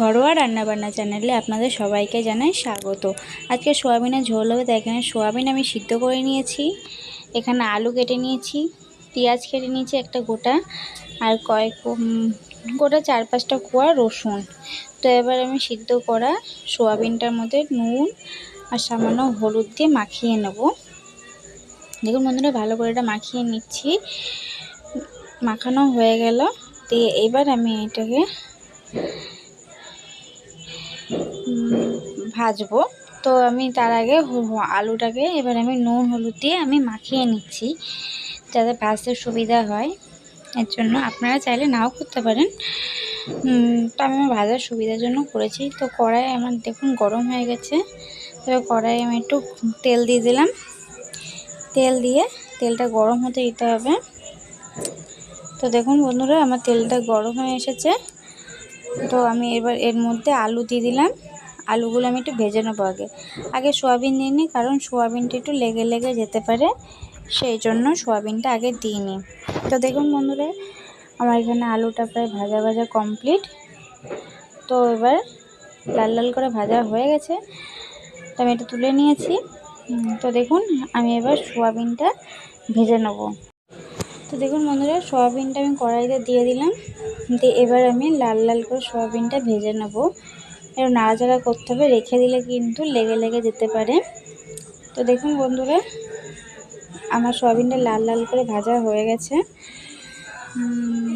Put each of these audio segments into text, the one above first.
ঘরোয়া রান্নাবান্না চ্যানেলে আপনাদের সবাইকে জানাই স্বাগত। আজকে সোয়াবিনের ঝোল হবে, তাই এখানে সোয়াবিন আমি সিদ্ধ করে নিয়েছি। এখানে আলু কেটে নিয়েছি, পেঁয়াজ কেটে নিয়েছি একটা গোটা, আর কয়েক গোটা চার পাঁচটা কোয়া রসুন। তো এবার আমি সিদ্ধ করা সোয়াবিনটার মধ্যে নুন আর সামান্য হলুদ দিয়ে মাখিয়ে নেব। দেখুন বন্ধুরা, ভালো করে এটা মাখিয়ে নিচ্ছি। মাখানো হয়ে গেল। দিয়ে এবার আমি এটাকে ভাজবো। তো আমি তার আগে আলুটাকে, এবার আমি নুন, হলুদ দিয়ে আমি মাখিয়ে নিচ্ছি, যাতে ভাজতে সুবিধা হয়। এর জন্য আপনারা চাইলে নাও করতে পারেন। তো আমি আমার ভাজার সুবিধার জন্য করেছি। তো কড়াই আমার দেখুন গরম হয়ে গেছে। তো কড়াই আমি একটু তেল দিয়ে দিলাম। তেল দিয়ে তেলটা গরম হতে দিতে হবে। তো দেখুন বন্ধুরা, আমার তেলটা গরম হয়ে এসেছে। তো আমি এবার এর মধ্যে আলু দিয়ে দিলাম। আলুগুলো আমি একটু ভেজে নেব আগে। আগে সোয়াবিন দিয়ে নিই, কারণ সোয়াবিনটা একটু লেগে লেগে যেতে পারে, সেই জন্য সোয়াবিনটা আগে দিই নিই। তো দেখুন বন্ধুরা, আমার এখানে আলুটা প্রায় ভাজা ভাজা কমপ্লিট তো এবার লাল লাল করে ভাজা হয়ে গেছে, তো আমি এটা তুলে নিয়েছি। তো দেখুন, আমি এবার সোয়াবিনটা ভেজে নেব। তো দেখুন বন্ধুরা, সোয়াবিনটা আমি কড়াইতে দিয়ে দিলাম, দিয়ে এবার আমি লাল লাল করে সোয়াবিনটা ভেজে নেব। এবার নাড়াচাড়া করতে হবে, রেখে দিলে কিন্তু লেগে লেগে যেতে পারে। তো দেখুন বন্ধুরা, আমার সোয়াবিনটা লাল লাল করে ভাজা হয়ে গেছে।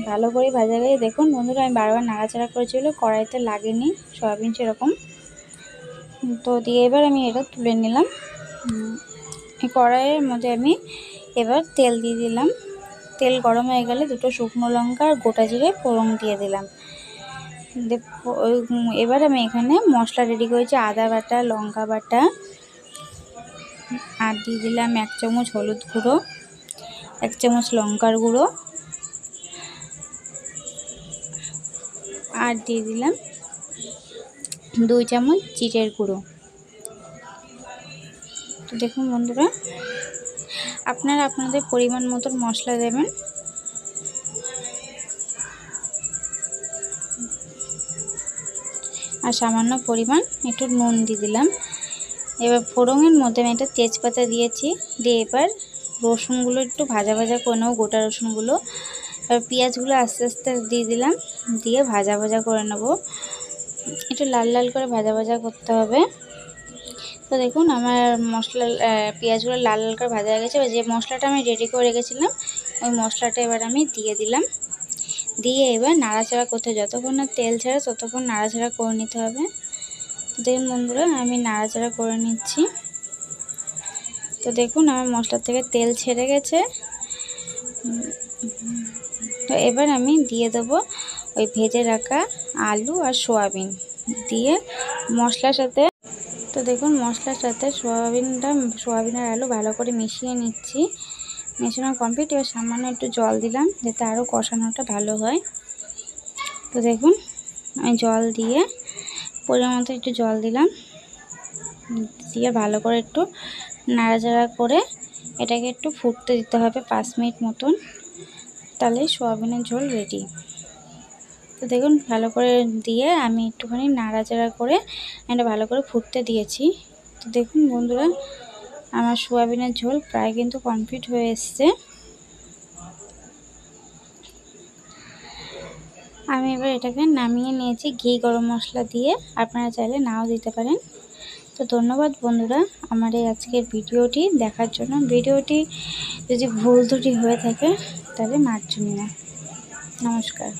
ভালো করে ভাজা গেছে। দেখুন বন্ধুরা, আমি বারবার নাড়াচাড়া করেছিল, কড়াইতে লাগেনি সয়াবিন সেরকম। তো দিয়ে এবার আমি এটা তুলে নিলাম। কড়াইয়ের মধ্যে আমি এবার তেল দিয়ে দিলাম। তেল গরম হয়ে গেলে দুটো শুকনো লঙ্কা আর গোটা জিরে ফোড়ন দিয়ে দিলাম। এবার আমি এখানে মশলা রেডি করেছি, আদা বাটা, লঙ্কা বাটা, আর দিয়ে দিলাম এক চামচ হলুদ গুঁড়ো, এক চামচ লঙ্কার গুঁড়ো, আর দিয়ে দিলাম দুই চামচ জিরের গুঁড়ো। তো দেখুন বন্ধুরা, আপনারা আপনাদের পরিমাণ মতন মশলা দেবেন। আর সামান্য পরিমাণ একটু নুন দিয়ে দিলাম। এবার ফোড়নের মধ্যে আমি একটা তেজপাতা দিয়েছি। দিয়ে এবার রসুনগুলো একটু ভাজা ভাজা করে নেব, গোটা রসুনগুলো। এবার পেঁয়াজগুলো আস্তে আস্তে দিয়ে দিলাম, দিয়ে ভাজা ভাজা করে নেব। একটু লাল লাল করে ভাজা ভাজা করতে হবে। তো দেখুন আমার মশলা পেঁয়াজগুলো লাল লাল করে ভাজা হয়ে গেছে। যে মশলাটা আমি রেডি করে রেখেছিলাম, ওই মশলাটা এবার আমি দিয়ে দিলাম। দিয়ে এবার নাড়াচাড়া করতে যতক্ষণ না তেল ছাড়ে ততক্ষণ নাড়াচাড়া করে নিতে হবে। দেখুন বন্ধুরা, আমি নাড়াচাড়া করে নিচ্ছি। তো দেখুন, আমার মশলা থেকে তেল ছেড়ে গেছে। তো এবার আমি দিয়ে দেবো ওই ভেজে রাখা আলু আর সোয়াবিন দিয়ে মশলার সাথে। তো দেখুন, মশলার সাথে সোয়াবিনটা সোয়াবিন আর আলু ভালো করে মিশিয়ে নিচ্ছি। মেশানো কমপ্লিট এবার সামান্য একটু জল দিলাম, যাতে আরও কষানোটা ভালো হয়। তো দেখুন, আমি জল দিয়ে পরিমাণ মতো একটু জল দিলাম। দিয়ে ভালো করে একটু নাড়াচাড়া করে এটাকে একটু ফুটতে দিতে হবে পাঁচ মিনিট মতন। তাহলে সোয়াবিনের ঝোল রেডি তো দেখুন, ভালো করে দিয়ে আমি একটুখানি নাড়াচাড়া করে এটা ভালো করে ফুটতে দিয়েছি। তো দেখুন বন্ধুরা আমার সোয়াবিনের ঝোল প্রায় কিন্তু কমপ্লিট হয়ে এসছে। আমি এবার এটাকে নামিয়ে নিয়েছি ঘি গরম মশলা দিয়ে। আপনারা চাইলে নাও দিতে পারেন। তো ধন্যবাদ বন্ধুরা আমার এই আজকের ভিডিওটি। দেখার জন্য ভিডিওটি যদি ভুল ত্রুটি হয়ে থাকে তাহলে মার্জনীয় নমস্কার।